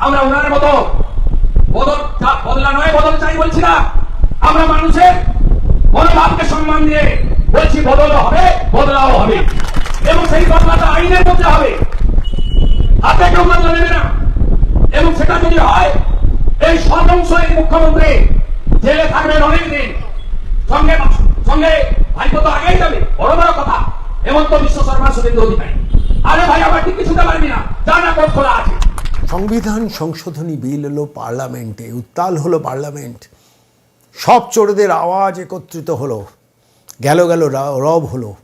আমরা ওনার মতো বদল বদলা নয়, বদল চাই বলছি না। আমরা মানুষের মনোভাবকে সম্মান দিয়ে বলছি বদল হবে, বদলাও হবে। এবং সেই বদলাটা আইনের মধ্যে হবে। হাতে কেউ বদলা নেবে না। এবং সেটা যদি হয়, এই সর্বংশ এই মুখ্যমন্ত্রী জেলে থাকবেন অনেক দিন সঙ্গে সঙ্গে ভাইপো তো আগেই যাবে। বড় বড় কথা। এমন তো বিশ্ব শর্মা শুভেন্দু অধিকারী। আরে ভাই আবার ঠিক কিছুতে পারবি না। জানা কোর্ট খোলা আছে। সংবিধান সংশোধনী বিল এলো পার্লামেন্টে, উত্তাল হলো পার্লামেন্ট। সব চোরদের আওয়াজ একত্রিত হলো, গেল গেল রব হলো।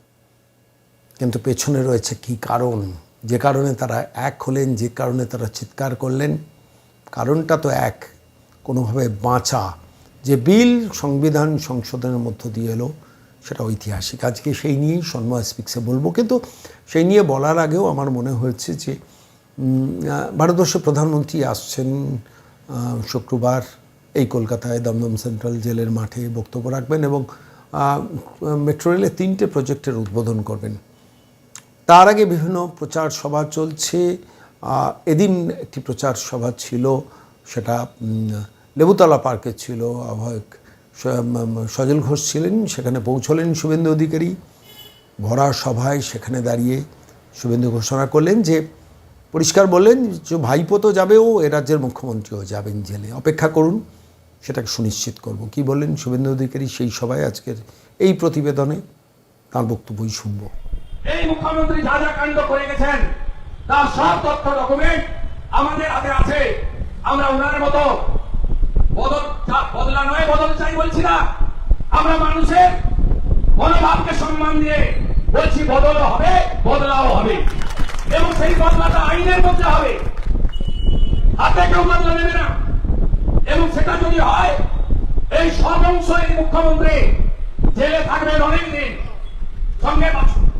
কিন্তু পেছনে রয়েছে কি কারণ? যে কারণে তারা এক হলেন, যে কারণে তারা চিৎকার করলেন, কারণটা তো এক। কোনোভাবে বাঁচা। যে বিল সংবিধান সংশোধনের মধ্য দিয়ে এলো, সেটা ঐতিহাসিক। আজকে সেই নিয়েই সন্ময় স্পিক্সে বলব। কিন্তু সেই নিয়ে বলার আগেও আমার মনে হয়েছে যে ভারতবর্ষের প্রধানমন্ত্রী আসছেন শুক্রবার এই কলকাতায় দমদম সেন্ট্রাল জেলের মাঠে বক্তব্য রাখবেন এবং মেট্রো রেলের তিনটে প্রজেক্টের উদ্বোধন করবেন। তার আগে বিভিন্ন প্রচার সভা চলছে। এদিন একটি প্রচার সভা ছিল, সেটা লেবুতলা পার্কে ছিল। আহ্বায়ক সজল ঘোষ ছিলেন, সেখানে পৌঁছলেন শুভেন্দু অধিকারী। ভরা সভায় সেখানে দাঁড়িয়ে শুভেন্দু ঘোষণা করলেন যে পরিষ্কার বললেন যে ভাইপো তো যাবে, ও এ রাজ্যের মুখ্যমন্ত্রীও যাবেন জেলে। অপেক্ষা করুন, সেটাকে সুনিশ্চিত করব। কি বললেন শুভেন্দু অধিকারী? সেই সভায় আজকের এই প্রতিবেদনে তার বক্তব্যই শুনব। এই মুখ্যমন্ত্রী যা যা কাণ্ড করে গেছেন, তার সব তথ্য ডকুমেন্ট আমাদের হাতে আছে। আমরা ওনার মতো বদল বদলা নয়, বদল চাই বলছি না। আমরা মানুষের মনোভাবকে সম্মান দিয়ে বলছি বদল হবে, বদলাও হবে। এবং সেই বদলাটা আইনের মধ্যে হবে। হাতে কেউ বদলা নেবে না। এবং সেটা যদি হয়, এই সর্বংশ এই মুখ্যমন্ত্রী জেলে থাকবেন অনেক দিন সঙ্গে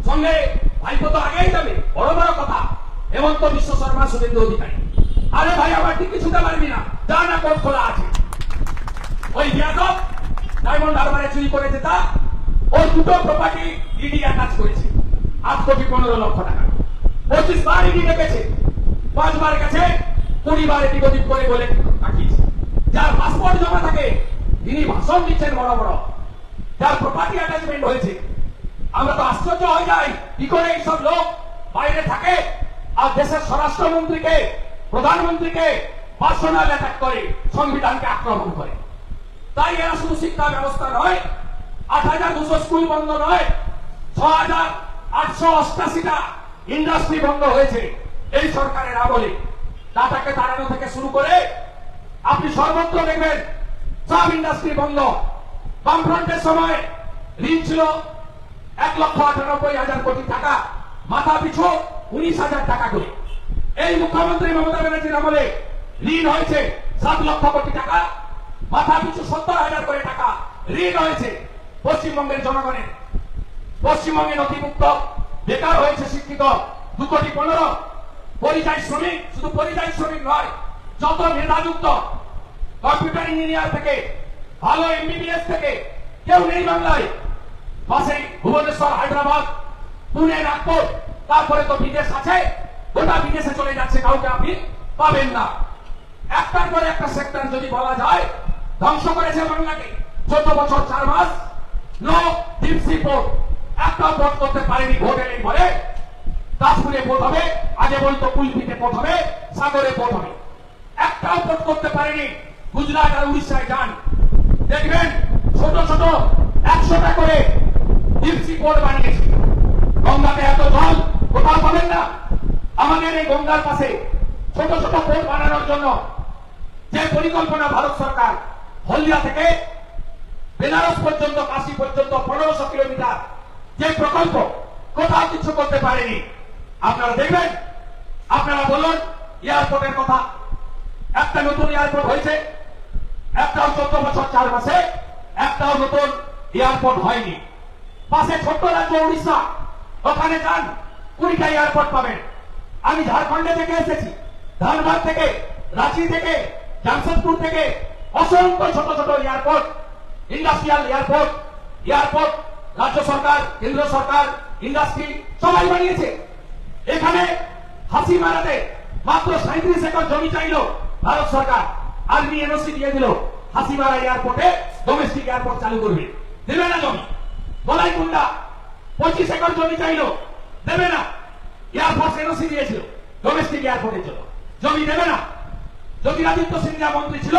সঙ্গে ভাইপো তো আগেই যাবে। বড় বড় কথা। হেমন্ত বিশ্ব শর্মা শুভেন্দু অধিকারী। আরে ভাই আমার ঠিক কিছুতে পারবি না। যা না কোর্ট খোলা আছে। ওই বিয়াদব ডায়মন্ড হারবারে চুরি করেছে তা ওই দুটো প্রপার্টি ইডি অ্যাটাচ করেছে। আট কোটি পনেরো লক্ষ টাকা। পঁচিশ বার ইডি ডেকেছে পাঁচবার গেছে, কুড়ি বার এদিক ওদিক করে বলে পাঠিয়েছে যার পাসপোর্ট জমা থাকে, তিনি ভাষণ দিচ্ছেন বড় বড়। যার প্রপার্টি অ্যাটাচমেন্ট হয়েছে। আমরা তো আশ্চর্য হয়ে যাই, কি করে এইসব লোক বাইরে থাকে আর দেশের স্বরাষ্ট্রমন্ত্রীকে, প্রধানমন্ত্রীকে পার্সোনাল অ্যাটাক করে, সংবিধানকে আক্রমণ করে। তাই এরা শুধু শিক্ষা ব্যবস্থা নয়, আট হাজার দুশো স্কুল বন্ধ নয়, ছ হাজার আটশো অষ্টাশিটা ইন্ডাস্ট্রি বন্ধ হয়েছে, এই সরকারের আমলে। টাটাকে তাড়ানো থেকে শুরু করে আপনি সর্বত্র দেখবেন, সব ইন্ডাস্ট্রি বন্ধ। বামফ্রন্টের সময় ঋণ ছিল এক লক্ষ আটানব্বই হাজার কোটি টাকা, মাথা পিছু উনিশ হাজার টাকা করে। এই মুখ্যমন্ত্রী মমতা ব্যানার্জির আমলে ঋণ হয়েছে সাত লক্ষ কোটি টাকা, মাথা পিছু সত্তর হাজার করে টাকা ঋণ হয়েছে পশ্চিমবঙ্গের জনগণের। পশ্চিমবঙ্গে নথিভুক্ত বেকার হয়েছে শিক্ষিত, দু কোটি পনেরো। পরিযায়ী শ্রমিক, শুধু পরিযায়ী শ্রমিক নয়, যত মেধাযুক্ত, কম্পিউটার ইঞ্জিনিয়ার থেকে, ভালো এমবিবিএস থেকে, কেউ নেই বাংলায়। পাশেই ভুবনেশ্বর, হায়দ্রাবাদ, পুনে, নাগপুর, তারপরে তো বিদেশ আছে, গোটা বিদেশে চলে যাচ্ছে, কাউকে আপনি পাবেন না। একটার পরে একটা সেক্টর যদি বলা যায়, ধ্বংস করেছে বাংলাকে। চোদ্দ বছর, চার মাস নো ডিপসি পোর্ট একটা ভোট করতে পারেনি ভোট এলেই বলে। দাসপুরে ভোট হবে, আগে বলতো কুলপিতে ভোট হবে, সাগরে ভোট হবে। একটাও ভোট করতে পারেনি, গুজরাট আর উড়িষ্যায় যান। দেখবেন, ছোট ছোট একশোটা করে ডিপসি পোর্ট বানিয়েছে। গঙ্গাতে এত জল, কোথাও পাবেন না। আমাদের এই গঙ্গার পাশে ছোট ছোট পোর্ট বানানোর জন্য যে পরিকল্পনা ভারত সরকার, হলদিয়া থেকে বেনারস পর্যন্ত, কাশি পর্যন্ত পনেরোশো কিলোমিটার যে প্রকল্প কোথাও কিছু করতে পারেনি, আপনারা দেখবেন, আপনারা বলুন, এয়ারপোর্টের কথা, একটা নতুন এয়ারপোর্ট হয়েছে, একটাও চোদ্দ বছর চার মাসে, একটাও নতুন এয়ারপোর্ট হয়নি। পাশে ছোট্ট রাজ্য উড়িষ্যা, ওখানে যান কুড়িটা এয়ারপোর্ট পাবেন। আমি ঝাড়খণ্ডে থেকে এসেছি, ধানবাদ থেকে, রাঁচি থেকে, জামশেদপুর থেকে, অসংখ্য ছোট ছোট এয়ারপোর্ট, ইন্ডাস্ট্রিয়াল এয়ারপোর্ট এয়ারপোর্ট রাজ্য সরকার, কেন্দ্র সরকার ইন্ডাস্ট্রি সবাই বানিয়েছে। এখানে হাসি মারাতে মাত্র সাঁত্রিশ একর জমি চাইলো ভারত সরকার। আর্মি এনওসি দিয়ে দিল। হাসিমারা এয়ারপোর্টে ডোমেস্টিক এয়ারপোর্ট চালু করবে। দেবে না জমি। বলাই গুন্ডা। পঁচিশ একর জমি চাইলো। দেবে না। এয়ারফোর্স এনওসি দিয়েছিল ডোমেস্টিক এয়ারপোর্টের জন্য। জমি দেবে না। জ্যোতিরাদিত্য সিন্ধিয়া মন্ত্রী ছিল।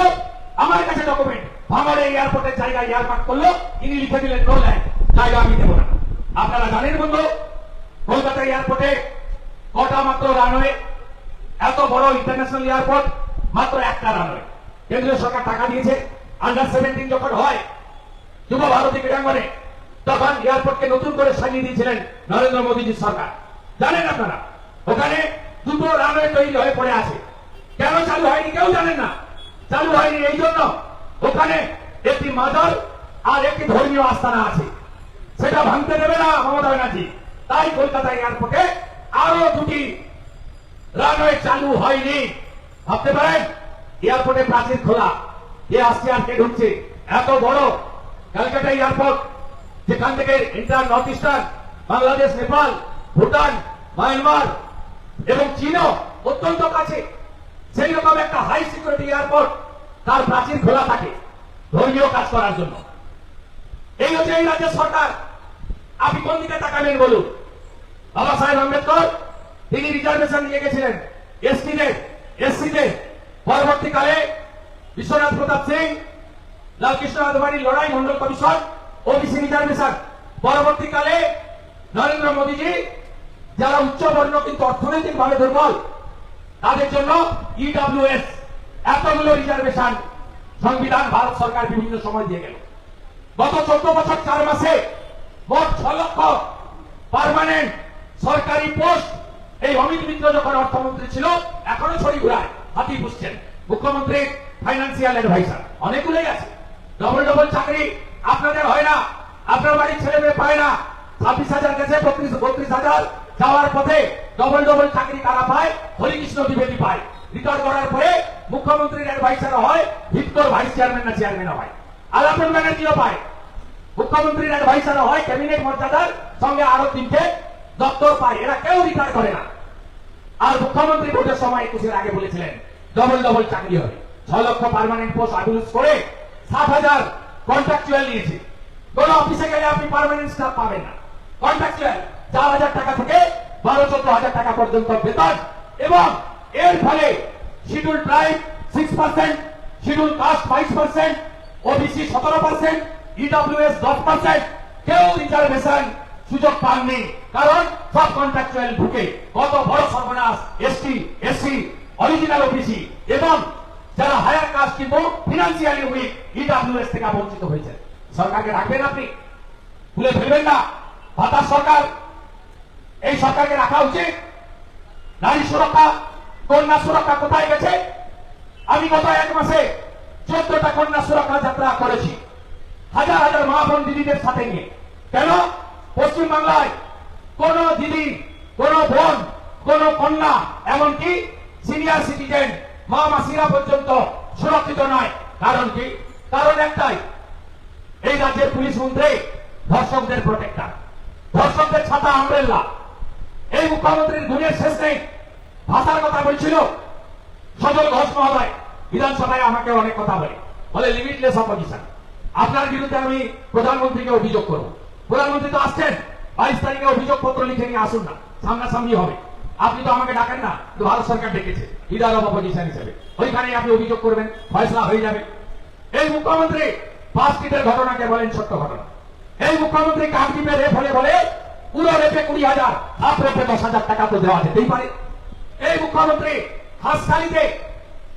আমার কাছে ডকুমেন্ট ভাঙড়ে এয়ারপোর্টের জায়গায় এয়ারপার্ট করল। ইনি লিখে দিলেন নো ল্যান্ড জায়গা আমি দেবো না। আপনারা জানেন বন্ধু, কলকাতা এয়ারপোর্টে কটা মাত্র রানওয়ে, এত বড় ইন্টারন্যাশনাল এয়ারপোর্ট মাত্র একটা রানওয়ে। কেন্দ্রীয় সরকার টাকা দিয়েছে আন্ডার সেভেন্টিন যখন হয়, যুব ভারতী ক্রীড়াঙ্গনে, তখন এয়ারপোর্টকে নতুন করে সাজিয়ে দিয়েছিলেন নরেন্দ্র মোদীজির সরকার। জানেন আপনারা, ওখানে দুটো রানওয়ে তৈরি হয়ে পড়ে আছে। কেন চালু হয়নি কেউ জানেন না। চালু হয়নি এই জন্য ওখানে একটি মাজার আর একটি ধর্মীয় আস্থানা আছে। সেটা ভাঙতে দেবে না মমতা ব্যানার্জি। তাই কলকাতা এয়ারপোর্টে আরও দুটি রানওয়ে চালু হয়নি। ভাবতে পারেন? এয়ারপোর্টে প্রাচীর খোলা। যে আসছে আর কে ঢুকছে? এত বড় ক্যালকাটা এয়ারপোর্ট, যেখান থেকে inter north eastern, Bangladesh, Nepal, Bhutan, Myanmar এবং চীনও অত্যন্ত কাছে। সেই রকম একটা হাই সিকিউরিটি এয়ারপোর্ট তার প্রাচীর খোলা থাকে। ধর্মীয় কাজ করার জন্য। এই হচ্ছে এই রাজ্যের সরকার। আপনি কোন দিকে তাকাবেন বলুন? বাবা সাহেব আম্বেদকর, তিনি রিজার্ভেশন নিয়ে গেছিলেন। এসটিতে এসসিতে। পরবর্তীকালে বিশ্বনাথ প্রতাপ সিং, লালকৃষ্ণ আদবানির লড়াই মন্ডল কমিশন, ওবিসি রিজার্ভেশন পরবর্তীকালে নরেন্দ্র মোদীজি, যারা উচ্চ বর্ণ কিন্তু অর্থনৈতিক ভাবে দুর্বল, তাদের জন্য ইডব্লিউএস এতগুলো রিজার্ভেশন সংবিধান ভারত সরকার বিভিন্ন সময় দিয়ে গেল। গত চোদ্দ বছর চার মাসে মোট ছ লক্ষ পার্মানেন্ট সরকারি পোস্ট এই অমিত মিত্র যখন অর্থমন্ত্রী ছিল, এখনও ছড়ি ঘুরায় হাতি পুষছেন। মুখ্যমন্ত্রী ফাইন্যান্সিয়াল অ্যাডভাইসার অনেকগুলোই আছে। ডবল ডবল চাকরি আপনাদের হয় না। আপনার বাড়ির ছেলে মেয়ে পায় না। ছাব্বিশ হাজার গেছে, বত্রিশ বত্রিশ হাজার। যাওয়ার পথে ডবল ডবল চাকরি কারা পায়? হরিকৃষ্ণ দ্বিবেদী পায়। রিটায়ার করার পরে মুখ্যমন্ত্রীর অ্যাডভাইসার হয়, ভিক্টর ভাইস চেয়ারম্যান না চেয়ারম্যান হয়। আলাপন ব্যানার্জিও পায়। মুখ্যমন্ত্রীর অ্যাডভাইসার হয় ক্যাবিনেট মর্যাদার সঙ্গে আরও তিনটে দপ্তর পায়। এরা কেউ রিটায়ার করে না। আর মুখ্যমন্ত্রী ভোটের সময় একুশের আগে বলেছিলেন ডবল ডবল চাকরি হবে। ছ লক্ষ পার্মানেন্ট পোস্ট আবিউজ করে সাত হাজার কন্ট্রাকচুয়াল নিয়েছে। কোন অফিসে গেলে আপনি পার্মানেন্ট স্টাফ পাবেন না। কন্ট্রাকচুয়াল চার হাজার টাকা থেকে বারো, চোদ্দ হাজার টাকা পর্যন্ত বেতন এবং এর ফলে schedule tribe six percent schedule caste বাইশ পার্সেন্ট ওবিসি সতেরো পার্সেন্ট ইডব্লিউএস দশ পার্সেন্ট কেউ রিজার্ভেশন সুযোগ পাননি। কারণ সব কন্ট্রাকচুয়াল ঢুকে কত বড় সর্বনাশ এসটি এসসি অরিজিনাল ওবিসি এবং যারা হায়ার কাস্ট কিন্তু ফিনান্সিয়ালি উইক ইডব্লিউএস থেকে বঞ্চিত হয়েছে। সরকারকে রাখবেন আপনি। ভুলে ফেলবেন না। ভাতার সরকার, এই সরকারকে রাখা উচিত। নারী সুরক্ষা, কন্যা সুরক্ষা কোথায় গেছে? আমি গত এক মাসে চোদ্দটা কন্যা সুরক্ষা যাত্রা করেছি। হাজার হাজার মা বোন দিদিদের সাথে নিয়ে কেন? পশ্চিম বাংলায় কোন দিদি, কোন বোন, কোন কন্যা, এমনকি সিনিয়র সিটিজেন মা মাসিরা পর্যন্ত সুরক্ষিত নয়। কারণ কি? কারণ একটাই, এই রাজ্যের পুলিশ মন্ত্রী ধর্ষকদের প্রোটেক্টর ধর্ষকদের ছাতা আমরেল্লা এই মুখ্যমন্ত্রীর গুণের শেষ নেই। ভাষার কথা বলছিল সজল ঘোষ মহোদয়। বিধানসভায় আমাকে অনেক কথা বলে। বলে লিমিটলেস অপোজিশন আপনার বিরুদ্ধে আমি প্রধানমন্ত্রীকে অভিযোগ করব। প্রধানমন্ত্রী তো আসছেন, বাইশ তারিখে অভিযোগ পত্র লিখে নিয়ে আসুন না, সামনাসামনি হবে। আপনি তো আমাকে ডাকেন না তো ভারত সরকার ডেকেছে, লিডার অফ অপোজিশন হিসেবে। ওইখানে আপনি অভিযোগ করবেন, ফয়সলা হয়ে যাবে। এই মুখ্যমন্ত্রী পাঁচটিদের ঘটনাকে বলেন ছোট্ট ঘটনা। এই মুখ্যমন্ত্রী কাকদ্বীপে রেপ হলে বলে, পুরো রেপে কুড়ি হাজার হাফ রেপে দশ হাজার টাকা তো দেওয়া যেতেই পারে। এই মুখ্যমন্ত্রী হাসখালিতে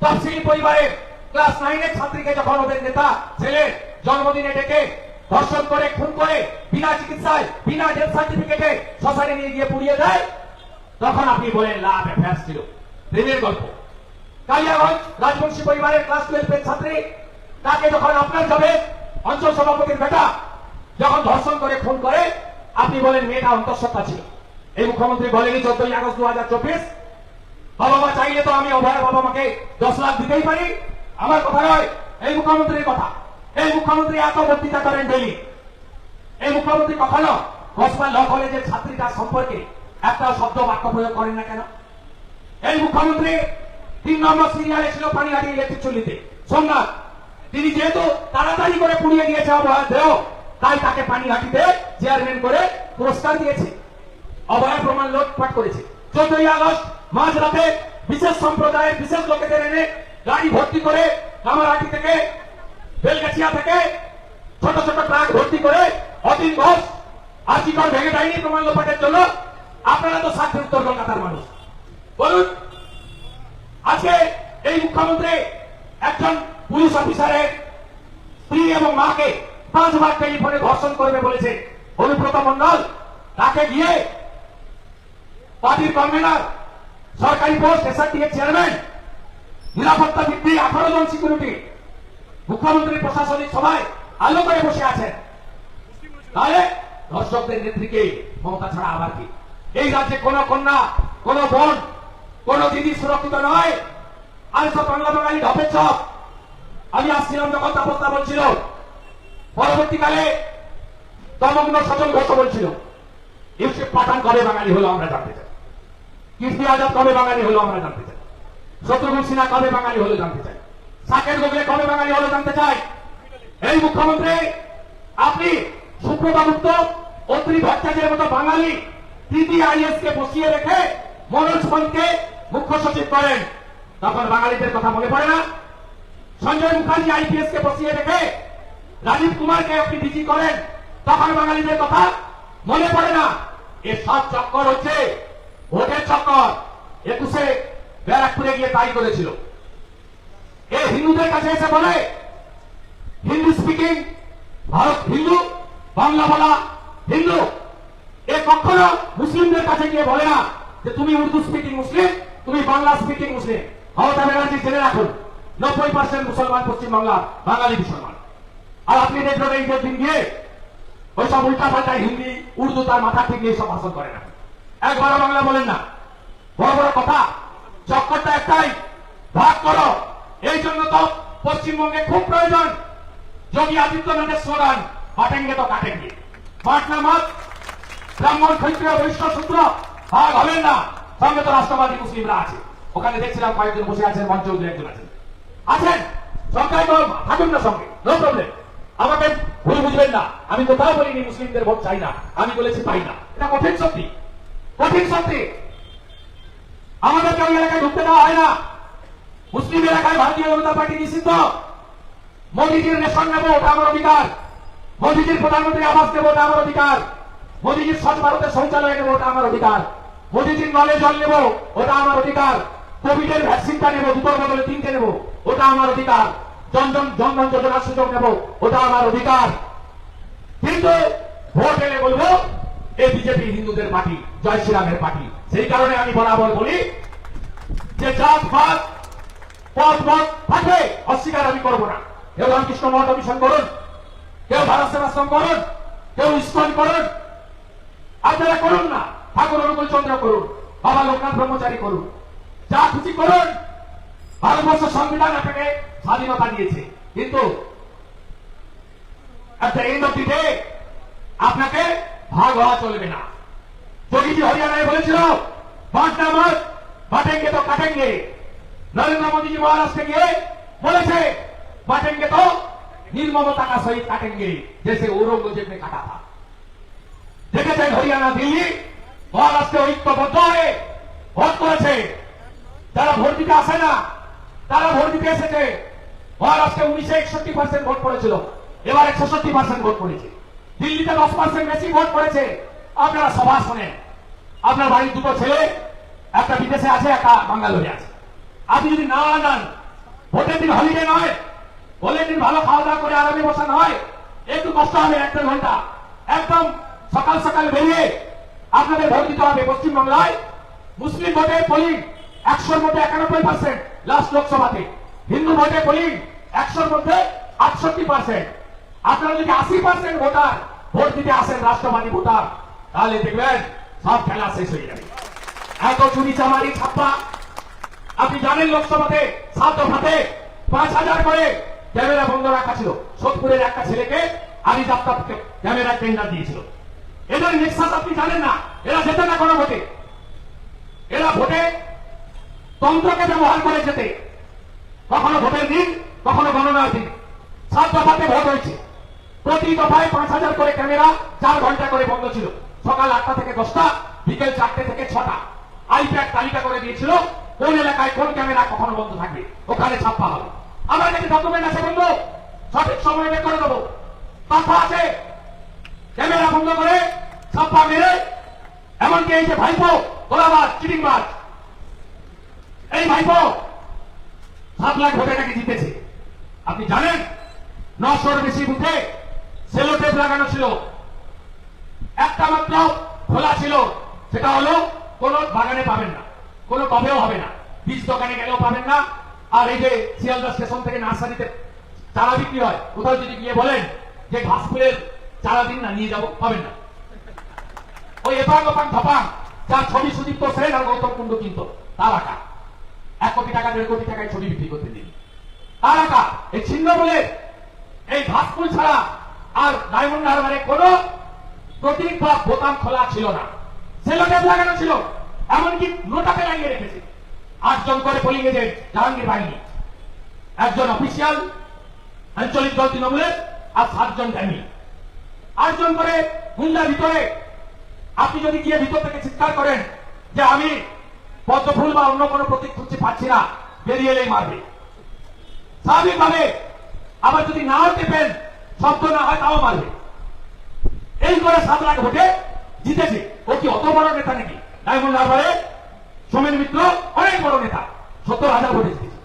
তফসিল পরিবারের ক্লাস নাইনের ছাত্রীকে যখন ওদের নেতা, ছেলে জন্মদিনে ডেকে ধর্ষণ করে, খুন করে, বিনা চিকিৎসায়, বিনা ডেথ সার্টিফিকেটে শ্মশানে নিয়ে গিয়ে পুড়িয়ে দেয়। তখন আপনি বলেন লাভ অ্যাফেয়ার্স ছিল। প্রেমের গল্প। কালিয়াগঞ্জ রাজবংশী পরিবারের ক্লাস টুয়েলভের ছাত্রী, তাকে যখন আপনার যাবে, অঞ্চল সভাপতির বেটা, যখন ধর্ষণ করে, খুন করে, আপনি বলেন, মেয়েটা অন্তঃসত্ত্বা ছিল। এই মুখ্যমন্ত্রী বলেনি, চোদ্দই আগস্ট দু হাজার চব্বিশ। বাবা মা চাইলে তো আমি অভয় বাবা মাকে দশ লাখ দিতেই পারি। আমার কথা নয়, এই মুখ্যমন্ত্রীর কথা। এই মুখ্যমন্ত্রী এত বক্তৃতা করেন ডেলি এই মুখ্যমন্ত্রী কখনো কসবা ল কলেজের ছাত্রীটার সম্পর্কে একটা শব্দ বাক্য প্রয়োগ করেন না কেন? এই মুখ্যমন্ত্রী তিন নম্বর সিরিয়ালে ছিল পানিহাটি ইলেকট্রিক চুল্লিতে সোমনাথ, তিনি যেহেতু তাড়াতাড়ি করে পুড়িয়ে দিয়েছে অবহার দেহ, তাই তাকে পানিহাটিতে চেয়ারম্যান করে পুরস্কার দিয়েছে। অভয় প্রমাণ লোটপাট করেছে। চোদ্দই আগস্ট, মাঝরাতে বিশেষ সম্প্রদায়ের বিশেষ লোকেদের এনে গাড়ি ভর্তি করে কামারহাটি থেকে বেলগাছিয়া থেকে ছোট ছোট ট্রাক ভর্তি করে অতীন ঘোষ আর্জিকর ভেঙে দেয়নি প্রমাণ লোপাটের জন্য। আপনারা তো সাক্ষী উত্তর কলকাতার মানুষ। বলুন, আজকে এই মুখ্যমন্ত্রী একজন পুলিশ অফিসারের স্ত্রী এবং মাকে পাঁচবার টেলিফোনে ধর্ষণ করবে বলেছে অনুব্রত মন্ডল তাকে গিয়ে পার্টির কনভেনার, সরকারি পোস্ট এসআরটি চেয়ারম্যান, নিরাপত্তা বৃদ্ধি আঠারো জন সিকিউরিটি মুখ্যমন্ত্রীর প্রশাসনিক সভায় আলো করে বসে আছেন। তাহলে দর্শকদের নেত্রীকে মমতা ছাড়া আবার কি? এই রাজ্যে কোন কন্যা, কোন বোন, কোন দিদি সুরক্ষিত নয়। আর সব বাংলা বাঙালি ঢপের চপ আমি আসছিলাম যখন তাপস্তা বলছিল, পরবর্তীকালে তমগ্ন সচল ঘোষ বলছিল, ইউসুফ পাঠান কবে বাঙালি হলো আমরা জানতে চাই? কীর্তি আজাদ কবে বাঙালি হলো আমরা জানতে চাই? শত্রুঘ্ন সিনহা কবে বাঙালি হলো জানতে চাই? সাকের গোগলে কবে বাঙালি হলো জানতে চাই? এই মুখ্যমন্ত্রী, আপনি গুপ্ত অত্রি ভট্টাচার্যের মতো বাঙালি তৃতীয় আইএস কে বসিয়ে রেখে মনোজ পন্থকে মুখ্য সচিব করেন। তখন বাঙালিদের কথা মনে পড়ে না। সঞ্জয় মুখার্জি আইপিএস কে বসিয়ে রেখে রাজীব কুমারকে আপনি ডিজি করেন, তখন বাঙালিদের কথা মনে পড়ে না। এ সব চক্কর হচ্ছে ভোটের চক্কর। একুশে ব্যারাকপুরে গিয়ে তাই করেছিল। এ হিন্দুদের কাছে এসে বলে, হিন্দু স্পিকিং ভারত হিন্দু, বাংলা বলা হিন্দু। এ কখনো মুসলিমদের কাছে গিয়ে বলে না যে তুমি উর্দু স্পিকিং মুসলিম, তুমি বাংলা স্পিকিং মুসলিম। মমতা ব্যানার্জি জেনে রাখুন, নব্বই পার্সেন্ট মুসলমান পশ্চিমবাংলা, বাঙালি মুসলমান। আর আপনি দেখবেন এই দিন গিয়ে ওইসব উল্টা পাল্টা হিন্দি, উর্দু তার মাথা ঠিক নিয়ে সব ভাষণ করে না। একবারও বাংলা বলেন না। বড় বড় কথা। চক্করটা একটাই, ভাগ করো। এই জন্য তো পশ্চিমবঙ্গে খুব প্রয়োজন। যোগী আদিত্যনাথের স্লোগান কাটেঙ্গে তো কাটেঙ্গে। পাটনা মত, ব্রাহ্মণ ক্ষত্রিয় বৈশ্য সূত্র ভাগ হবেন না, সঙ্গে তো রাষ্ট্রবাদী মুসলিমরা আছে। ওখানে দেখছিলাম কয়েকজন বসে আছেন, মঞ্চ একজন আছেন। আছেন? সরকার তো থাকুন না সঙ্গে, নো প্রবলেম আমাকে ভুল বুঝবেন না। আমি কোথাও বলিনি মুসলিমদের ভোট চাই না। আমি বলেছি পাই না। এটা কঠিন সত্যি কঠিন সত্যি আমাদেরকে ওই এলাকায় ঢুকতে দেওয়া হয় না। মুসলিম এলাকায় ভারতীয় জনতা পার্টি নিষিদ্ধ। মোদীজির রেশন নেব, ওটা আমার অধিকার। মোদীজির প্রধানমন্ত্রী আবাস নেব ওটা আমার অধিকার। মোদীজির স্বচ্ছ ভারতের শৌচালয় নেব, ওটা আমার অধিকার। মোদীজির নলে জল নেব, ওটা আমার অধিকার। কোভিডের ভ্যাকসিনটা নেব, দুটোর বদলে তিনটে নেব, ওটা আমার অধিকার। জনজন জনধন যোজনার সুযোগ নেব, ওটা আমার অধিকার। কিন্তু ভোট এলে বলব, এ বিজেপি হিন্দুদের পার্টি জয় শ্রীরামের পার্টি সেই কারণে আমি বরাবর বলি যে জাত পাত পদ মত থাকে অস্বীকার আমি করব না। কেউ রামকৃষ্ণ মঠ মিশন করুন, কেউ ভারত সেবাশ্রম করুন, কেউ ইস্কন করুন। আপনারা করুন না, ঠাকুর অনুকূল চন্দ্র করুন, বাবা লোকনাথ ব্রহ্মচারী করুন। যা খুশি করুন, ভারতবর্ষ সংবিধান আপনাকে স্বাধীনতা দিয়েছে। কিন্তু আপনাকে ভাগ হওয়া চলবে না। যোগীজি হরিয়ানায় বলেছিল বাঁটনা মত বাটেঙ্গে তো কাটেঙ্গে। নরেন্দ্র মোদীজি মহারাষ্ট্রে গিয়ে বলেছে बांटेंगे तो निर्ममता का सहित काटेंगे जैसे औरंगजेब ने काटा था দেখেছেন হরিয়ানা দিল্লি মহারাষ্ট্রে ঐক্যবদ্ধ হয়ে ভোট করেছে যারা ভোট দিতে আসে না তারা ভোট দিতে এসেছে মহারাষ্ট্রে উনিশে একষট্টি পার্সেন্ট ভোট পড়েছিল এবার একষট্টি পার্সেন্ট ভোট পড়েছে দিল্লিতে দশ পার্সেন্ট বেশি ভোট পড়েছে আপনারা সভা শোনেন আপনার বাড়ির দুটো ছেলে একটা বিদেশে আছে একটা বাঙ্গালোরে আছে আপনি যদি না আনান, ভোটের দিন হলিডে নয় ভোটের দিন ভালো খাওয়া দাওয়া করে আরামে বসানো হয় একটু কষ্ট হবে এক দেড় ঘণ্টা। একদম সকাল সকাল বেরিয়ে আপনাদের ভোট দিতে হবে পশ্চিমবাংলায়। মুসলিম ভোটে পোলিং একশোর মধ্যে একানব্বই পার্সেন্ট লাস্ট লোকসভাতে। হিন্দু ভোটে পোলিং একশোর মধ্যে আটষট্টি পার্সেন্ট আপনারা যদি আশি পার্সেন্ট ভোটার ভোট দিতে আসেন রাষ্ট্রবাদী ভোটার, তাহলে দেখবেন সব খেলা শেষ হয়ে যাবে। এত চুরি চামারি ছাপ্পা আপনি জানেন লোকসভাতে সাত দফাতে পাঁচ হাজার করে ক্যামেরা বন্ধ রাখা ছিল। সোদপুরের একটা ছেলেকে আলী যাত্রা ক্যামেরা টেন্ডার দিয়েছিল। এদের নেক্সাস আপনি জানেন না। এরা যেতে না কোনো ভোটে। এরা ভোটে তন্ত্রকে ব্যবহার করে যেতে। কখনো ভোটের দিন, কখনো গণনার দিন। সাত দফাতে ভোট হয়েছে। প্রতি দফায় পাঁচ হাজার করে ক্যামেরা চার ঘণ্টা করে বন্ধ ছিল। সকাল আটটা থেকে দশটা, বিকেল চারটে থেকে ছটা। আইপ্যাড তালিকা করে দিয়েছিল। কোন এলাকায় কোন ক্যামেরা কখনো বন্ধ থাকবে? ওখানে ছাপ্পা হবে। আমার কাছে ডকুমেন্ট আছে বন্ধু, সঠিক সময় বের করে দেবো। কথা আছে। ক্যামেরা বন্ধ করে ছাপ্পা মেরে, এমনকি এই যে ভাইপো, গোলাবাজ, চিটিংবাজ, এই ভাইপো, সাত লাখ ভোটে নাকি জিতেছে। আপনি জানেন, নশোর বেশি বুথে সেলোটেপ লাগানো ছিল। একটা মাত্র খোলা ছিল, সেটা হলো কোন বাগানে পাবেন না। কোন টবেও হবে না। বীজ দোকানে গেলেও পাবেন না। আর এই যে শিয়ালদা স্টেশন থেকে নার্সারিতে চারা বিক্রি হয়, কোথাও যদি গিয়ে বলেন যে ঘাস ফুলের চারা দিন না, নিয়ে যাব, পাবেন না। ওই এপাং ওপাং ধপাং যার ছবি সুদীপ্ত সেন আর গৌতম কুণ্ড কিনত তার আঁকা এক কোটি টাকা, দেড় কোটি টাকায় ছবি বিক্রি করতে দিন তার আঁকা এই ছিন্ন বলে এই ঘাসফুল ছাড়া আর ডায়মন্ড হারবারে কোনো প্রতীক বা বোতাম খোলা ছিল না। সেলোটেপ লাগানো ছিল? এমনকি নোটাকে লাগিয়ে রেখেছে। আটজন করে পোলিং জাহাঙ্গীর বাহিনী। একজন অফিসিয়াল আঞ্চলিক দল তৃণমূলের, আর সাতজন ড্যামি আটজন করে গুন্ডা ভিতরে। আপনি যদি গিয়ে ভিতর থেকে চিৎকার করেন যে আমি পদ্মফুল বা অন্য কোনো প্রতীক খুঁজতে পাচ্ছি না, বেরিয়ে এলেই মারবে। স্বাভাবিকভাবে আবার যদি নাও টেপেন, শব্দ না হয় তাও মারবে। এই করে সাত লাখ ভোটে জিতেছে। ও কি অত বড় নেতা নাকি? ডায়মন্ড হারবারে সোমেন মিত্র অনেক বড় নেতা, সত্তর হাজার ভোটে জিতেছে।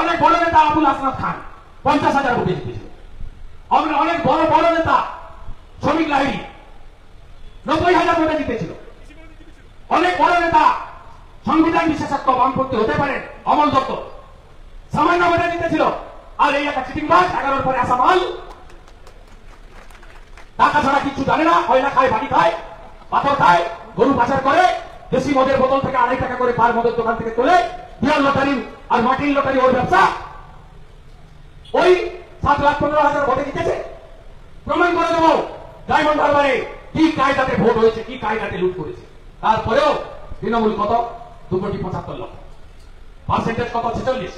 অনেক বড় নেতা আবুল আসনাদ খান, পঞ্চাশ হাজার ভোটে জিতেছে। আমরা অনেক বড় বড় নেতা, শ্রমিক লাহিড়ী, নব্বই হাজার ভোটে জিতেছিল। অনেক বড় নেতা, সংবিধান বিশেষজ্ঞ বামপন্থী হতে পারেন অমল দত্ত। সামান্য ভোটে জিতেছিল। আর এই একটা চিটিংবাজ এগারোর পরে আসা মাল টাকা ছাড়া কিছু জানে না, কয়লা খায় বাড়ি খায়, পাথর খায় গরু পাচার করে, দেশি মদের বোতল থেকে আড়াই টাকা করে পার মদের দোকান থেকে তোলে বিয়ার লটারি আর মাটির লটারি ওর ব্যবসা। ওই সাত লাখ পনেরো হাজার ভোটে জিতেছে। প্রমাণ করে দেবো, ডায়মন্ড হারবারে কি কায়দাতে ভোট হয়েছে, কি কায়দাতে লুট করেছে। তারপরেও তৃণমূল কত? দু কোটি পঁচাত্তর লক্ষ। পার্সেন্টেজ কত? ছেচল্লিশ।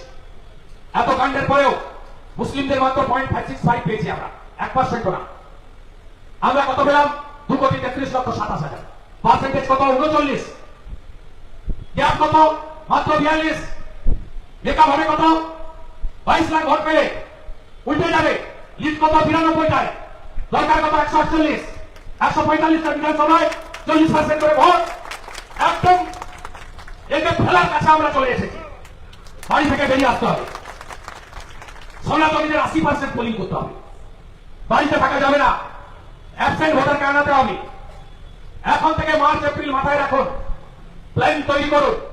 এত কাণ্ডের পরেও মুসলিমদের মাত্র পয়েন্ট ফাইভ সিক্স ফাইভ পেয়েছি আমরা। এক পার্সেন্ট না। আমরা কত পেলাম? দু কোটি তেত্রিশ লক্ষ সাতাশ হাজার। পার্সেন্টেজ কত? উনচল্লিশ। গ্যাপ কত? মাত্র বিয়াল্লিশ। লেখা হবে কত? বাইশ লাখ ভোট পেলে উল্টে যাবে। লিড কত? বিরানব্বইটায়। দরকার কত? একশো আটচল্লিশ। একশো পঁয়তাল্লিশটা বিধানসভায় চল্লিশ পার্সেন্ট করে ভোট। একদম একে ফেলার কাছে আমরা চলে এসেছি। বাড়ি থেকে বেরিয়ে আসতে হবে। সনাতনীদের আশি পার্সেন্ট পোলিং করতে হবে। বাড়িতে থাকা যাবে না। অ্যাবসেন্ট ভোটারকে আনাতে হবে? এখন থেকে মার্চ এপ্রিল মাথায় রাখুন। প্ল্যান তৈরি করুন।